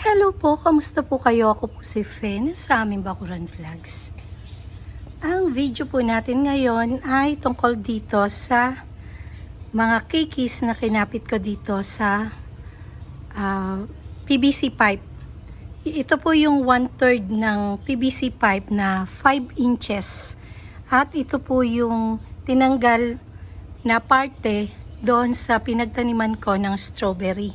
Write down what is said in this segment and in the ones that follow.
Hello po, kamusta po kayo? Ako po si Fen sa aming Bakuran Vlogs. Ang video po natin ngayon ay tungkol dito sa mga kikis na kinapit ko dito sa ah, PVC pipe. Ito po yung one-third ng PVC pipe na 5 inches. At ito po yung tinanggal na parte doon sa pinagtaniman ko ng strawberry.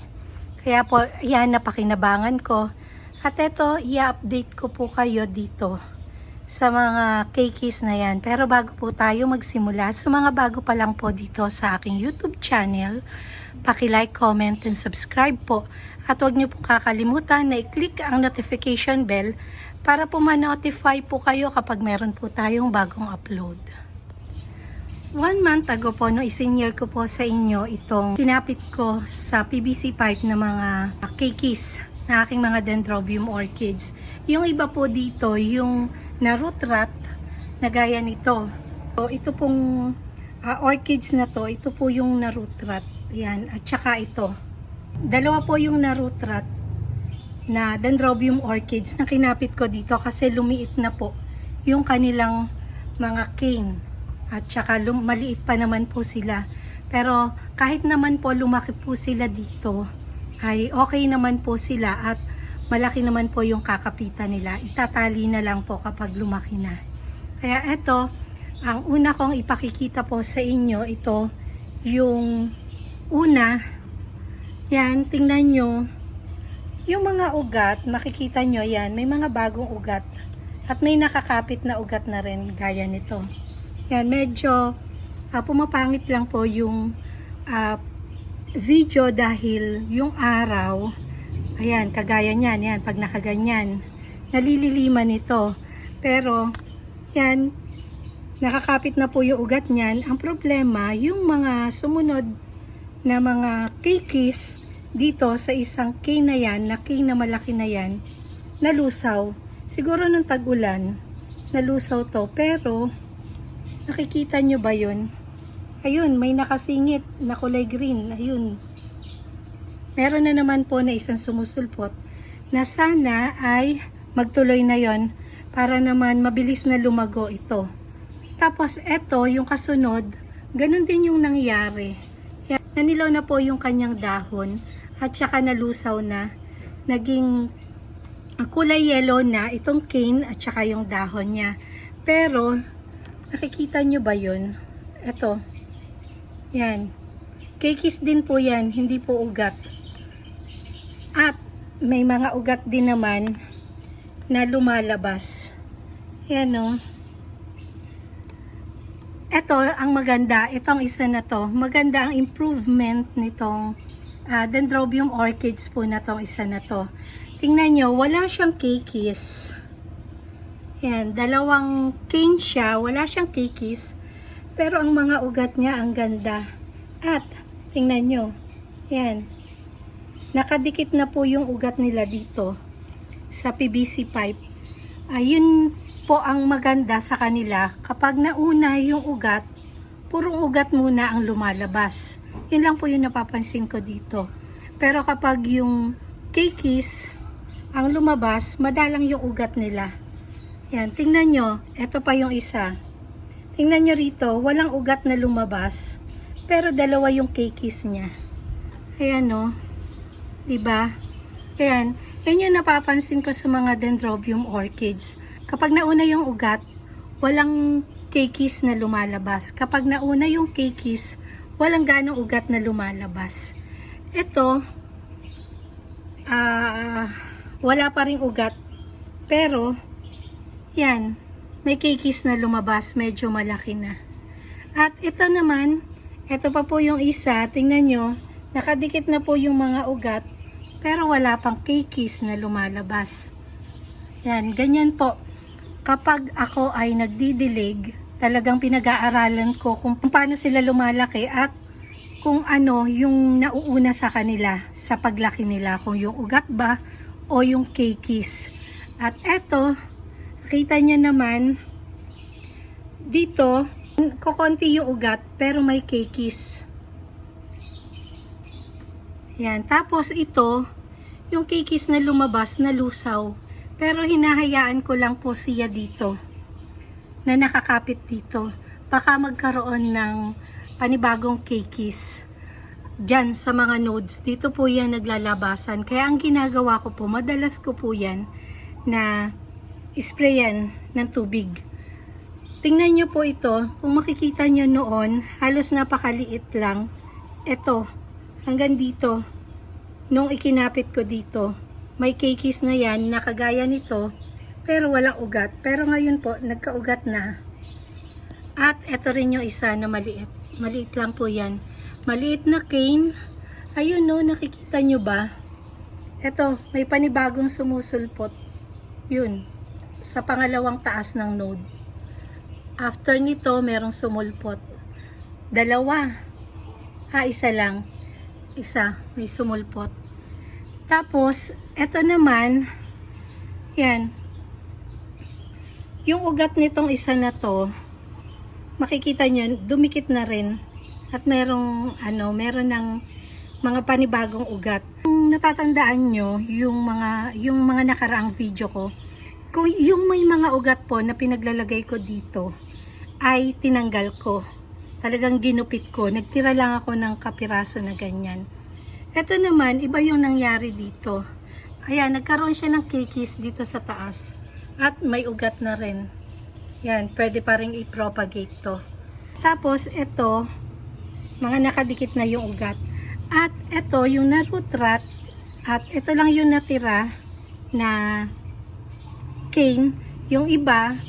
Kaya po, yan napakinabangan ko. At ito, i-update ko po kayo dito sa mga kikis na yan. Pero bago po tayo magsimula, sa mga bago pa lang po dito sa aking YouTube channel, paki-like, comment, and subscribe po. At huwag niyo po kakalimutan na i-click ang notification bell para po ma-notify po kayo kapag meron po tayong bagong upload. One month ago po, no, isinyer ko po sa inyo itong kinapit ko sa PVC pipe ng mga kikis na aking mga dendrobium orchids. Yung iba po dito, yung na root rot na gaya nito. So, ito pong ah, orchids na to, ito po yung na root rot. Yan, at saka ito. Dalawa po yung na root rot na dendrobium orchids na kinapit ko dito kasi lumiit na po yung kanilang mga cane at saka lum- maliit pa naman po sila. Pero kahit naman po lumaki po sila dito, ay okay naman po sila at malaki naman po yung kakapitan nila. Itatali na lang po kapag lumaki na. Kaya eto, ang una kong ipakikita po sa inyo, ito yung una. Yan, tingnan nyo. Yung mga ugat, makikita nyo yan, may mga bagong ugat. At may nakakapit na ugat na rin, gaya nito. Yan, medyo ah, pumapangit lang po yung ah, video dahil yung araw, ayan, kagaya niyan, yan, pag nakaganyan, nalililiman ito. Pero, yan, nakakapit na po yung ugat niyan. Ang problema, yung mga sumunod na mga kikis dito sa isang cane na yan, na cane na malaki na yan, nalusaw. Siguro nung tag-ulan, nalusaw to. Pero, nakikita nyo ba yun? Ayun, may nakasingit na kulay green. Ayun. Meron na naman po na isang sumusulpot na sana ay magtuloy na yon para naman mabilis na lumago ito. Tapos eto, yung kasunod, ganun din yung nangyari. Nanilaw na po yung kanyang dahon at saka nalusaw na. Naging kulay yellow na itong cane at saka yung dahon niya. Pero, nakikita nyo ba yun? Ito. Yan. Kikis din po yan, hindi po ugat. At may mga ugat din naman na lumalabas. Yan o. Ito, ang maganda, itong isa na to, maganda ang improvement nitong ah, dendrobium orchids po na tong isa na to. Tingnan nyo, wala siyang kikis. Yan, dalawang cane siya, wala siyang kikis. Pero ang mga ugat niya, ang ganda. At, tingnan nyo, yan, nakadikit na po yung ugat nila dito sa PVC pipe. Ayun po ang maganda sa kanila. Kapag nauna yung ugat, purong ugat muna ang lumalabas. Yun lang po yung napapansin ko dito. Pero kapag yung kikis ang lumabas, madalang yung ugat nila. Yan, tingnan nyo. Ito pa yung isa. Tingnan nyo rito, walang ugat na lumabas. Pero dalawa yung kikis niya. Ayan o. Diba? Ayan. Yan yung napapansin ko sa mga dendrobium orchids. Kapag nauna yung ugat, walang kikis na lumalabas. Kapag nauna yung kikis, walang ganong ugat na lumalabas. Ito, ah, wala pa ring ugat. Pero, yan, may kikis na lumabas, medyo malaki na. At ito naman, ito pa po yung isa, tingnan nyo, nakadikit na po yung mga ugat, pero wala pang kikis na lumalabas. Yan, ganyan po. Kapag ako ay nagdidilig, talagang pinag-aaralan ko kung paano sila lumalaki at kung ano yung nauuna sa kanila sa paglaki nila, kung yung ugat ba o yung kikis. At eto, kita nyo naman, dito, kukonti yung ugat pero may kikis. Yan, tapos ito, yung kikis na lumabas na lusaw. Pero hinahayaan ko lang po siya dito na nakakapit dito. Baka magkaroon ng panibagong kikis dyan sa mga nodes. Dito po yan naglalabasan. Kaya ang ginagawa ko po, madalas ko po yan na sprayan ng tubig. Tingnan nyo po ito. Kung makikita nyo noon, halos napakaliit lang. Ito, hanggang dito. Nung ikinapit ko dito, may kikis na yan, nakagaya nito, pero walang ugat. Pero ngayon po, nagkaugat na. At ito rin yung isa na maliit. Maliit lang po yan. Maliit na cane. Ayun no, nakikita nyo ba? Ito, may panibagong sumusulpot. Yun, sa pangalawang taas ng node. After nito, merong sumulpot. Dalawa. Ah, isa lang. Isa, may sumulpot. Tapos, eto naman, yan. Yung ugat nitong isa na to, makikita nyo, dumikit na rin. At merong, ano, meron ng mga panibagong ugat. Kung natatandaan nyo, yung mga, yung mga nakaraang video ko, kung yung may mga ugat po na pinaglalagay ko dito, ay tinanggal ko. Talagang ginupit ko. Nagtira lang ako ng kapiraso na ganyan. Ito naman, iba yung nangyari dito. Ayan, nagkaroon siya ng kikis dito sa taas. At may ugat na rin. Yan, pwede pa rin i-propagate to. Tapos, ito, mga nakadikit na yung ugat. At ito, yung na-root rot, at ito lang yung natira na cane. Yung iba,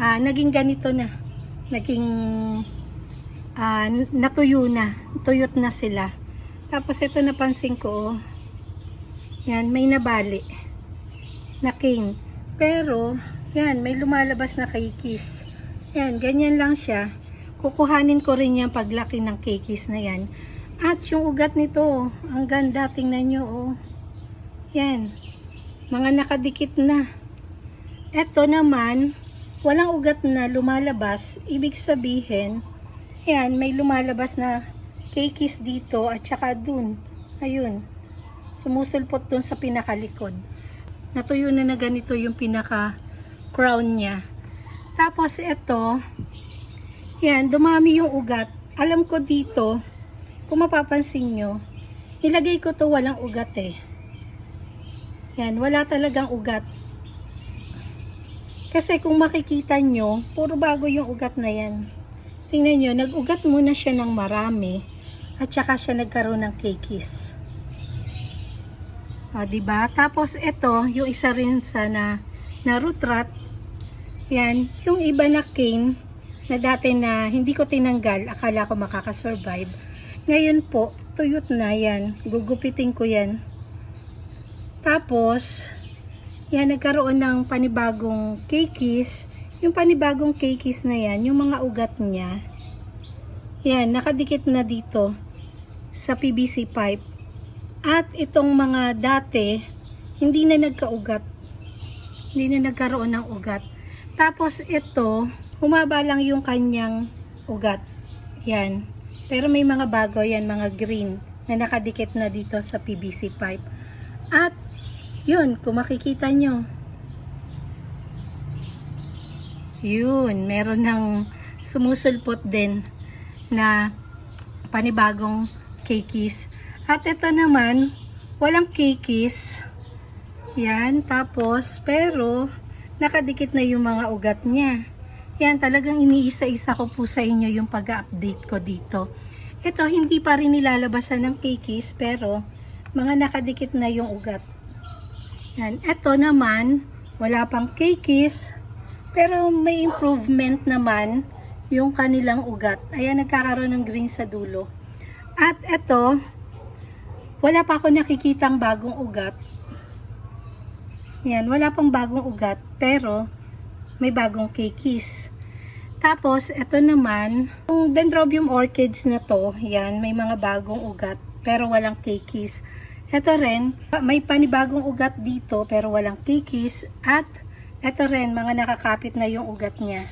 ah, naging ganito na. Naging ah, natuyo na. Tuyot na sila. Tapos ito napansin ko, oh. yan, may nabali na cane. Pero, yan, may lumalabas na kikis. Yan, ganyan lang siya. Kukuhanin ko rin yan paglaki ng kikis na yan. At yung ugat nito, oh, ang ganda, tingnan nyo, oh. Yan, mga nakadikit na. Ito naman, walang ugat na lumalabas. Ibig sabihin, yan, may lumalabas na kikis dito at saka dun. Ayun, sumusulpot dun sa pinakalikod. Natuyo na na ganito yung pinaka crown niya. Tapos ito, yan, dumami yung ugat. Alam ko dito, kung mapapansin nyo, nilagay ko to walang ugat eh. Yan, wala talagang ugat. Kasi kung makikita nyo, puro bago yung ugat na yan. Tingnan nyo, nag-ugat muna siya ng marami at saka siya nagkaroon ng kikis. O, diba? Tapos ito, yung isa rin sa na, na root rot, yan, yung iba na cane, na dati na hindi ko tinanggal, akala ko makakasurvive. Ngayon po, tuyot na yan. Gugupitin ko yan. Tapos, yan, nagkaroon ng panibagong kikis. Yung panibagong kikis na yan, yung mga ugat niya, yan, nakadikit na dito sa PVC pipe. At itong mga dati, hindi na nagkaugat. Hindi na nagkaroon ng ugat. Tapos ito, humaba lang yung kanyang ugat. Yan. Pero may mga bago yan, mga green, na nakadikit na dito sa PVC pipe. At, yun, kung makikita nyo, yun, meron ng sumusulpot din na panibagong kikis. At ito naman, walang kikis. Yan, tapos, pero, nakadikit na yung mga ugat niya. Yan, talagang iniisa-isa ko po sa inyo yung pag-update ko dito. Ito, hindi pa rin nilalabasan ng kikis, pero, mga nakadikit na yung ugat. Yan, ito naman, wala pang kikis, pero may improvement naman yung kanilang ugat. Ayan, nagkakaroon ng green sa dulo. At ito, wala pa ako nakikitang bagong ugat. Yan, wala pang bagong ugat, pero may bagong kikis. Tapos, ito naman, yung dendrobium orchids na to, yan, may mga bagong ugat, pero walang kikis. Ito rin, may panibagong ugat dito, pero walang kikis. At, ito rin, mga nakakapit na yung ugat niya,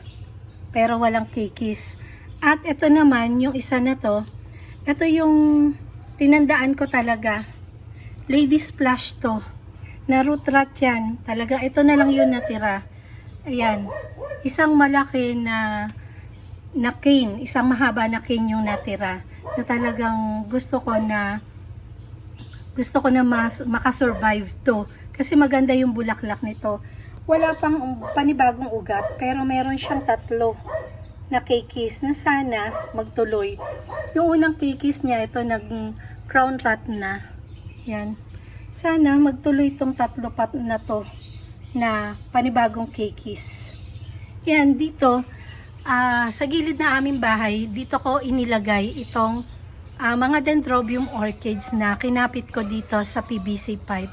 pero walang kikis. At ito naman, yung isa na to, ito yung tinandaan ko talaga lady splash to. Na root rot yan. Talaga, ito na lang yun natira. Ayan. Isang malaki na na cane. Isang mahaba na cane yung natira. Na talagang gusto ko na gusto ko na mas, makasurvive to. Kasi maganda yung bulaklak nito. Wala pang panibagong ugat, pero meron siyang tatlo na kikis na sana magtuloy. Yung unang kikis niya, ito nag crown rat na. Yan. Sana magtuloy itong tatlo pat na to na panibagong kikis. Yan, dito, ah, sa gilid na aming bahay, dito ko inilagay itong ah, mga dendrobium orchids na kinapit ko dito sa PVC pipe.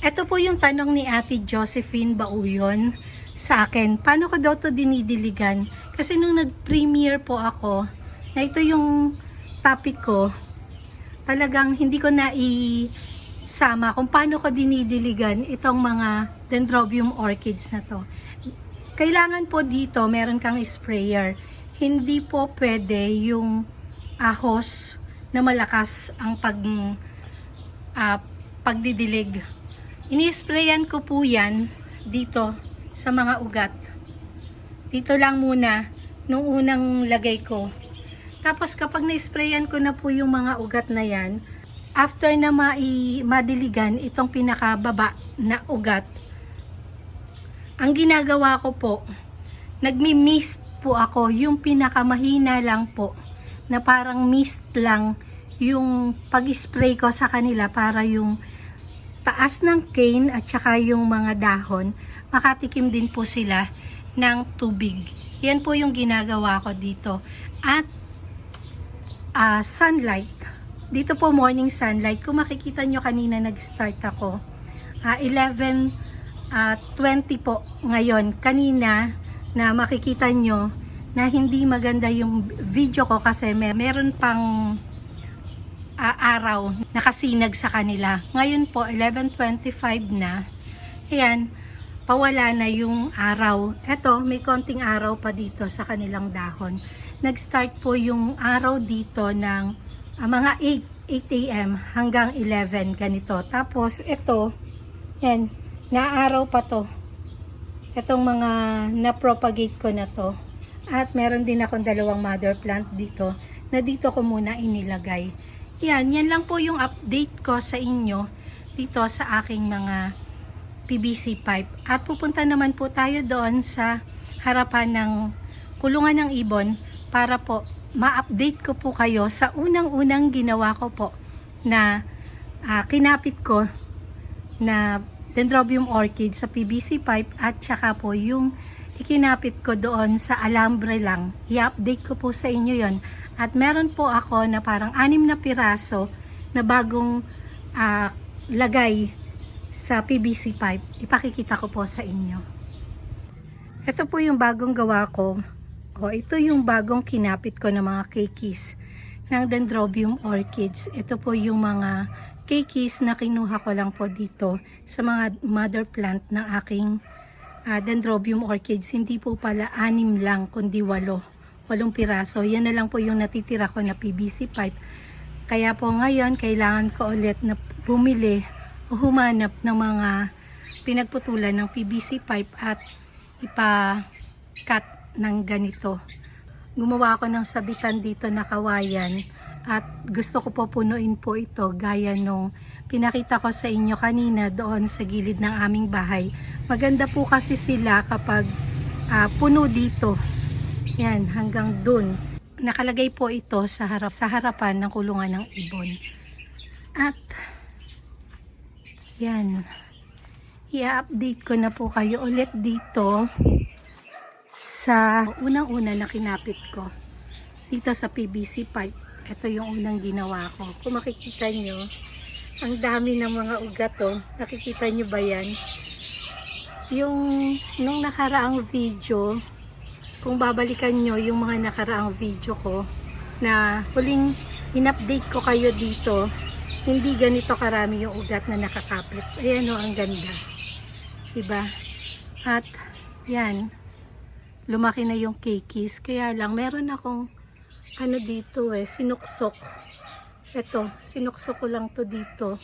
Ito po yung tanong ni Ate Josephine Bauyon sa akin. Paano ko daw to dinidiligan? Kasi nung nag-premiere po ako, na ito yung topic ko, talagang hindi ko na isama kung paano ko dinidiligan itong mga dendrobium orchids na to. Kailangan po dito, meron kang sprayer. Hindi po pwede yung ahos na malakas ang pag ah, pagdidilig. Ini-sprayan ko po yan dito sa mga ugat. Dito lang muna nung unang lagay ko. Tapos kapag na-sprayan ko na po yung mga ugat na yan, after na mai madiligan itong pinakababa na ugat, ang ginagawa ko po, nagmi-mist po ako, yung pinakamahina lang po, na parang mist lang yung pag-spray ko sa kanila para yung taas ng cane at saka yung mga dahon, makatikim din po sila ng tubig. Yan po yung ginagawa ko dito. At ah, sunlight. Dito po morning sunlight. Kung makikita nyo kanina nag-start ako. Ah, 11 ah, 20 po ngayon. Kanina na makikita nyo na hindi maganda yung video ko kasi may, meron pang ah, araw nakasinag sa kanila. Ngayon po, 11.25 na. Ayan, pawala na yung araw. Eto, may konting araw pa dito sa kanilang dahon. Nag-start po yung araw dito ng ah, mga 8, 8 a.m. hanggang 11 ganito. Tapos, ito, yan, naaraw pa to. Itong mga na-propagate ko na to. At meron din akong dalawang mother plant dito na dito ko muna inilagay. Yan, yan lang po yung update ko sa inyo dito sa aking mga PVC pipe. At pupunta naman po tayo doon sa harapan ng kulungan ng ibon para po ma-update ko po kayo sa unang-unang ginawa ko po na ah, kinapit ko na dendrobium orchid sa PVC pipe at saka po yung ikinapit ko doon sa alambre lang. I-update ko po sa inyo yon At meron po ako na parang anim na piraso na bagong ah, lagay sa PVC pipe. Ipakikita ko po sa inyo. Ito po yung bagong gawa ko. O, ito yung bagong kinapit ko ng mga keikis ng Dendrobium orchids. Ito po yung mga keikis na kinuha ko lang po dito sa mga mother plant ng aking ah, Dendrobium orchids. Hindi po pala anim lang, kundi walo. Walong piraso. Yan na lang po yung natitira ko na PVC pipe. Kaya po ngayon, kailangan ko ulit na bumili o humanap ng mga pinagputulan ng PVC pipe at ipa-cut ng ganito. Gumawa ako ng sabitan dito na kawayan at gusto ko po punuin po ito gaya nung pinakita ko sa inyo kanina doon sa gilid ng aming bahay. Maganda po kasi sila kapag ah, puno dito. Yan, hanggang dun. Nakalagay po ito sa, harap, sa harapan ng kulungan ng ibon. At, yan. I-update ko na po kayo ulit dito sa unang-una na kinapit ko dito sa PVC pipe. Ito yung unang ginawa ko. Kung makikita nyo, ang dami ng mga ugat oh. Nakikita nyo ba yan? Yung nung nakaraang video, kung babalikan nyo yung mga nakaraang video ko na huling in-update ko kayo dito, hindi ganito karami yung ugat na nakakapit. Ayan o, ang ganda. Diba? At, yan, lumaki na yung keikis. Kaya lang, meron akong ano dito eh, sinuksok Ito, sinukso ko lang to dito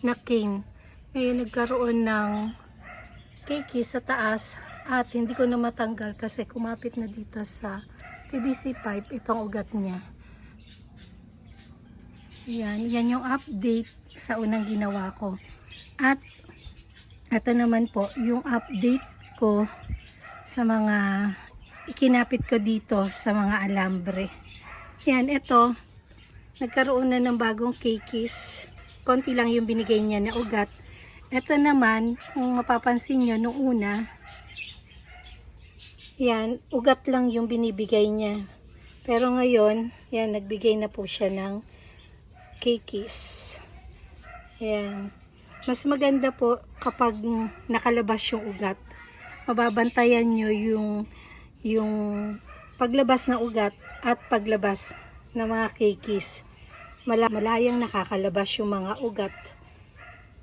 na cane. Ngayon nagkaroon ng cakey sa taas at hindi ko na matanggal kasi kumapit na dito sa PVC pipe itong ugat niya. Yan, yan yung update sa unang ginawa ko. At ito naman po, yung update ko sa mga ikinapit ko dito sa mga alambre. Yan, ito, nagkaroon na ng bagong cakeys. Konti lang yung binigay niya na ugat. Ito naman, kung mapapansin nyo, nung una, yan, ugat lang yung binibigay niya. Pero ngayon, yan, nagbigay na po siya ng cakeys. Yan. Mas maganda po kapag nakalabas yung ugat. Mababantayan nyo yung, yung paglabas ng ugat at paglabas ng mga cakeys. Mala- malayang nakakalabas yung mga ugat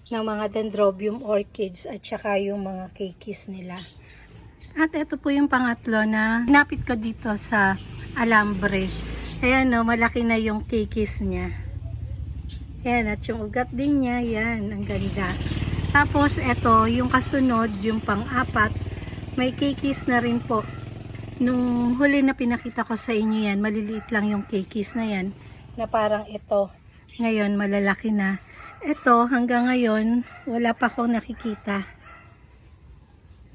ng mga dendrobium orchids at saka yung mga cakeys nila. At ito po yung pangatlo na napit ko dito sa alambre. Ayan no, malaki na yung cakeys niya. Yan, at yung ugat din niya, yan, ang ganda. Tapos, ito, yung kasunod, yung pang-apat, may cakeys na rin po. Nung huli na pinakita ko sa inyo yan, maliliit lang yung cakeys na yan, na parang ito. Ngayon, malalaki na. Ito, hanggang ngayon, wala pa akong nakikita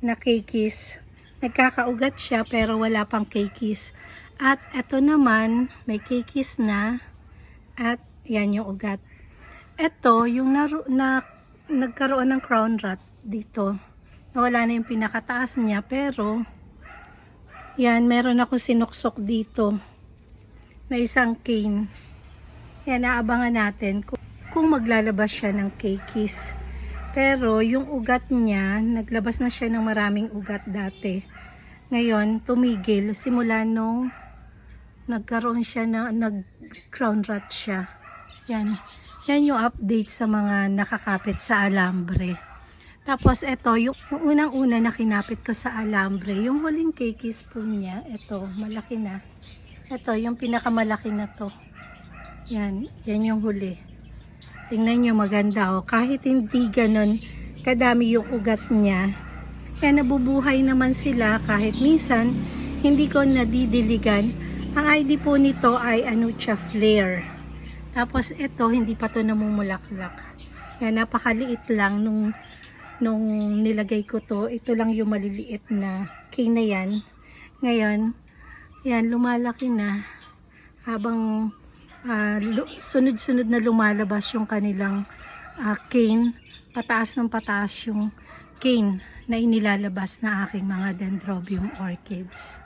na cakeys. Nagkakaugat siya, pero wala pang cakeys. At ito naman, may cakeys na, at yan yung ugat. Ito, yung naru- na, nagkaroon ng crown rot dito. Nawala na yung pinakataas niya, pero yan, meron ako sinuksok dito na isang cane. Yan, naabangan natin kung, kung maglalabas siya ng cakeys. Pero yung ugat niya, naglabas na siya ng maraming ugat dati. Ngayon, tumigil. Simula nung nagkaroon siya na, nag-crown rot siya. Yan. Yan yung update sa mga nakakapit sa alambre. Tapos ito, yung unang-una na kinapit ko sa alambre, yung huling cakeys po niya, ito, malaki na. Ito, yung pinakamalaki na to. Yan, yan yung huli. Tingnan nyo, maganda oh. Kahit hindi ganun, kadami yung ugat niya. Kaya nabubuhay naman sila kahit minsan, hindi ko nadidiligan. Ang ID po nito ay Anucha Flare. Tapos ito, hindi pa to namumulaklak. Kaya napakaliit lang nung, nung nilagay ko to. Ito lang yung maliliit na cane na yan. Ngayon, yan, lumalaki na. Habang lu- sunod-sunod na lumalabas yung kanilang ah, cane. Pataas ng pataas yung cane na inilalabas na aking mga dendrobium orchids.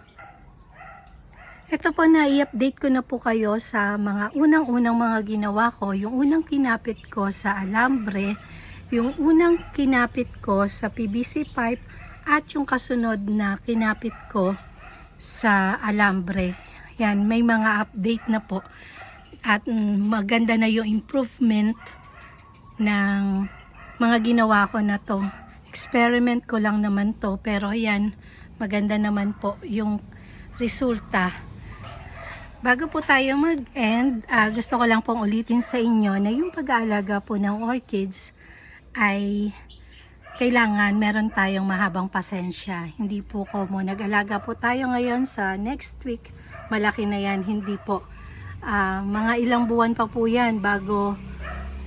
Ito po na i-update ko na po kayo sa mga unang-unang mga ginawa ko. Yung unang kinapit ko sa alambre, yung unang kinapit ko sa PVC pipe, at yung kasunod na kinapit ko sa alambre. Yan, may mga update na po. At maganda na yung improvement ng mga ginawa ko na to. Experiment ko lang naman to, pero yan, maganda naman po yung resulta. Bago po tayo mag-end, ah, gusto ko lang pong ulitin sa inyo na yung pag-aalaga po ng orchids ay kailangan meron tayong mahabang pasensya. Hindi po ko mo nag-alaga po tayo ngayon sa next week. Malaki na yan, hindi po. Ah, mga ilang buwan pa po yan bago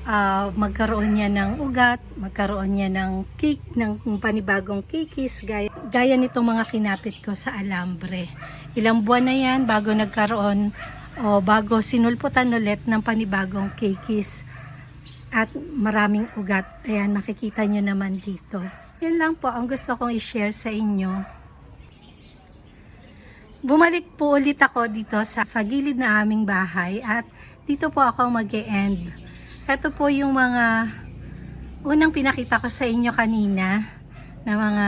ah, magkaroon niya ng ugat, magkaroon niya ng cake, ng panibagong kikis, gaya, gaya nitong mga kinapit ko sa alambre. Ilang buwan na yan bago nagkaroon o bago sinulputan ulit ng panibagong kikis at maraming ugat. Ayan, makikita nyo naman dito. Yan lang po ang gusto kong i-share sa inyo. Bumalik po ulit ako dito sa, sa gilid na aming bahay at dito po ako mag end Ito po yung mga unang pinakita ko sa inyo kanina na mga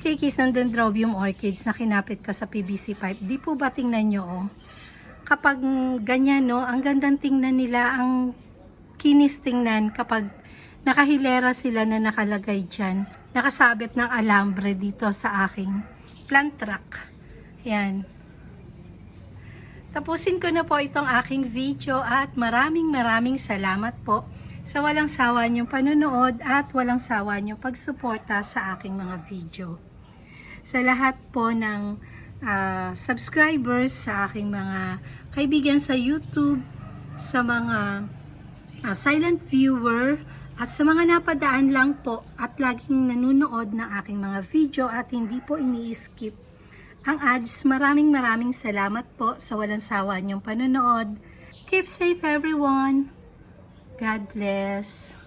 kikis ng dendrobium orchids na kinapit ko sa PVC pipe. Di po ba tingnan nyo oh? Kapag ganyan no, ang gandang tingnan nila, ang kinis tingnan kapag nakahilera sila na nakalagay dyan. Nakasabit ng alambre dito sa aking plant rack. Yan. tapusin ko na po itong aking video at maraming maraming salamat po sa walang sawa niyong panonood at walang sawa niyong pagsuporta sa aking mga video. Sa lahat po ng ah, subscribers, sa aking mga kaibigan sa YouTube, sa mga ah, silent viewer, at sa mga napadaan lang po at laging nanonood ng aking mga video at hindi po ini-skip ang ads. Maraming maraming salamat po sa walang sawa niyong panonood. Keep safe everyone. God bless.